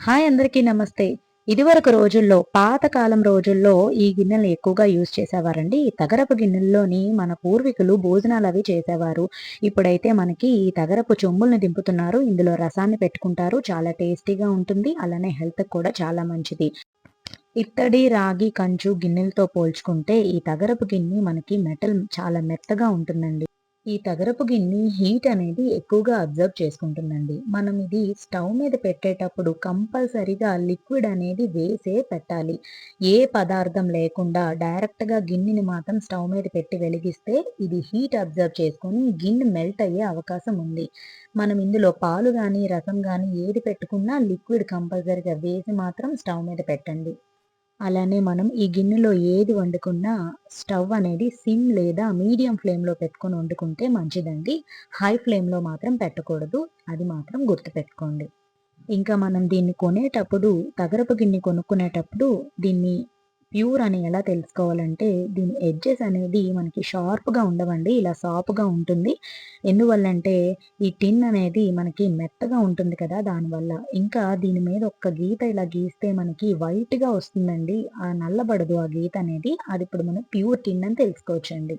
Hi అందరికీ నమస్తే. ఇదివరకు రోజుల్లో పాతకాలం రోజుల్లో ఈ గిన్నెలు ఎక్కువగా యూజ్ చేసేవారండి. ఈ తగరపు గిన్నెల్లోని మన పూర్వీకులు భోజనాలు అవి చేసేవారు. ఇప్పుడైతే మనకి ఈ తగరపు చెంబుల్ని దింపుతున్నారు. ఇందులో రసాన్ని పెట్టుకుంటారు. చాలా టేస్టీగా ఉంటుంది. అలానే హెల్త్ కూడా చాలా మంచిది. ఇత్తడి రాగి కంచు గిన్నెలతో పోల్చుకుంటే ఈ తగరపు గిన్నె మనకి మెటల్ చాలా మెత్తగా ఉంటుందండి. ఈ తగరపు గిన్నె హీట్ అనేది ఎక్కువగా అబ్జర్వ్ చేసుకుంటుందండి. మనం ఇది స్టవ్ మీద పెట్టేటప్పుడు కంపల్సరిగా లిక్విడ్ అనేది వేసే పెట్టాలి. ఏ పదార్థం లేకుండా డైరెక్ట్గా గిన్నెని మాత్రం స్టవ్ మీద పెట్టి వెలిగిస్తే ఇది హీట్ అబ్జర్వ్ చేసుకొని గిన్నె మెల్ట్ అయ్యే అవకాశం ఉంది. మనం ఇందులో పాలు కానీ రసం కానీ ఏది పెట్టుకున్నా లిక్విడ్ కంపల్సరీగా వేసి మాత్రం స్టవ్ మీద పెట్టండి. అలానే మనం ఈ గిన్నెలో ఏది వండుకున్నా స్టవ్ అనేది సిమ్ లేదా మీడియం ఫ్లేమ్లో పెట్టుకొని వండుకుంటే మంచిదండి. హై ఫ్లేమ్లో మాత్రం పెట్టకూడదు. అది మాత్రం గుర్తుపెట్టుకోండి. ఇంకా మనం దీన్ని కొనేటప్పుడు తగరపు గిన్నె కొనుక్కునేటప్పుడు దీన్ని ప్యూర్ అని ఎలా తెలుసుకోవాలంటే దీని ఎడ్జెస్ అనేది మనకి షార్ప్గా ఉండవండి ఇలా సాఫ్గా ఉంటుంది. ఎందువల్లంటే ఈ టిన్ అనేది మనకి మెత్తగా ఉంటుంది కదా దానివల్ల. ఇంకా దీని మీద ఒక్క గీత ఇలా గీస్తే మనకి వైట్గా వస్తుందండి. ఆ నల్లబడదు ఆ గీత అనేది. అది ఇప్పుడు మనం ప్యూర్ టిన్ అని తెలుసుకోవచ్చండి.